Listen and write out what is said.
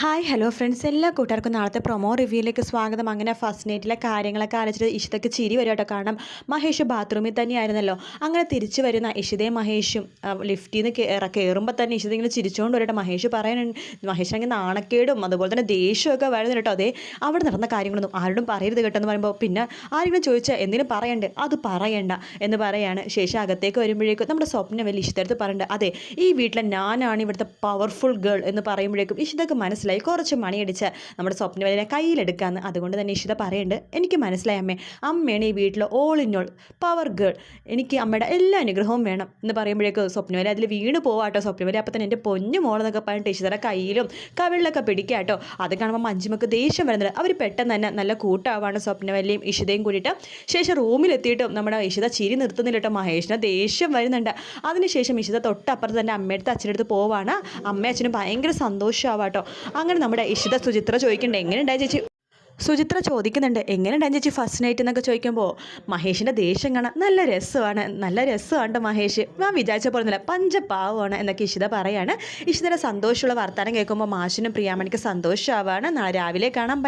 Hi hello friends എല്ലാ കൂട്ടുകാർക്കും നാളത്തെ പ്രൊമോ റിവ്യൂയിലേക്ക് സ്വാഗതം. അങ്ങനെ ഫസ്റ്റ് നൈറ്റിലെ കാര്യങ്ങളൊക്കെ ആലോചിച്ചിട്ട് ഇഷിതയ്ക്ക് ചിരി വരും കേട്ടോ കാരണം മഹേഷ് ബാത്റൂമിൽ തന്നെയായിരുന്നല്ലോ. അങ്ങനെ തിരിച്ചു വരുന്ന ഇഷിതയും മഹേഷും ലിഫ്റ്റിൽ നിന്ന് കയറ കയറുമ്പോൾ തന്നെ ഇഷിത ഇങ്ങനെ ചിരിച്ചുകൊണ്ട് വരട്ടെ. മഹേഷ് പറയാനുണ്ട് അങ്ങനെ നാണക്കേടും അതുപോലെ തന്നെ ദേഷ്യമൊക്കെ വരുന്നു കേട്ടോ. അതെ അവിടെ നടന്ന കാര്യങ്ങളൊന്നും ആരോടും പറയരുത് കേട്ടോ എന്ന് പറയുമ്പോൾ പിന്നെ ആരെങ്കിലും ചോദിച്ചാൽ എന്തിനും പറയണ്ടേ? അത് പറയണ്ട എന്ന് പറയാണ്. ശേഷം അകത്തേക്ക് വരുമ്പോഴേക്കും നമ്മുടെ സ്വപ്നം വലിയ ഇഷ്ടത്തെ പറയണ്ട അതെ ഈ വീട്ടിലെ ഞാനാണ് ഇവിടുത്തെ പവർഫുൾ ഗേൾ എന്ന് പറയുമ്പോഴേക്കും ഇഷിതക്ക് മനസ്സിലായി. കുറച്ച് മണിയടിച്ച് നമ്മുടെ സ്വപ്നവലിനെ കയ്യിലെടുക്കാമെന്ന് അതുകൊണ്ട് തന്നെ ഇഷിത പറയുന്നുണ്ട് എനിക്ക് മനസ്സിലായി അമ്മേ. അമ്മയാണ് ഈ വീട്ടിലെ all in all power girl എനിക്ക് അമ്മയുടെ എല്ലാ അനുഗ്രഹവും വേണം എന്ന് പറയുമ്പോഴേക്കും സ്വപ്നവലി അതിൽ വീണ് പോവാട്ടോ. സ്വപ്നവലി അപ്പം തന്നെ എന്റെ പൊന്നു മോളെന്നൊക്കെ പറഞ്ഞിട്ട് ഇഷിതയുടെ കയ്യിലും കവിളിലൊക്കെ പിടിക്കാട്ടോ. അത് കാണുമ്പോൾ മഞ്ജുമക്ക് ദേഷ്യം വരുന്നത് അവർ പെട്ടെന്ന് തന്നെ നല്ല കൂട്ടാവാണ് സ്വപ്നവല്ലിയും ഇഷിതയും കൂടിയിട്ട്. ശേഷം റൂമിലെത്തിയിട്ടും നമ്മുടെ ഇഷിത ചിരി നിർത്തുന്നില്ല കേട്ടോ. മഹേഷിന് ദേഷ്യം വരുന്നുണ്ട്. അതിനുശേഷം ഇഷിത തൊട്ടപ്പുറത്ത് തന്നെ അമ്മയടുത്ത് അച്ഛനടുത്ത് പോവാണ്. അമ്മയും അച്ഛനും ഭയങ്കര സന്തോഷമാവാട്ടോ അങ്ങനെ നമ്മുടെ ഇഷിത സുചിത്ര ചോദിക്കണ്ടേ എങ്ങനെയുണ്ടായി ചേച്ചി? സുചിത്ര ചോദിക്കുന്നുണ്ട് എങ്ങനെയുണ്ടായി ചേച്ചി ഫസ്റ്റ് നൈറ്റ് എന്നൊക്കെ ചോദിക്കുമ്പോൾ മഹേഷിന്റെ ദേഷ്യം കാണാൻ നല്ല രസമാണ് നല്ല രസമാണ് മഹേഷ്. ഞാൻ വിചാരിച്ച പോലെ ഒന്നുമില്ല പഞ്ചപാവമാണ് എന്നൊക്കെ ഇഷിത പറയാണ്. ഇഷിതയുടെ സന്തോഷമുള്ള വർത്തമാനം കേൾക്കുമ്പോൾ മാഷിനും പ്രിയാമണിക്ക് സന്തോഷമാവാണ്. രാവിലെ കാണാൻ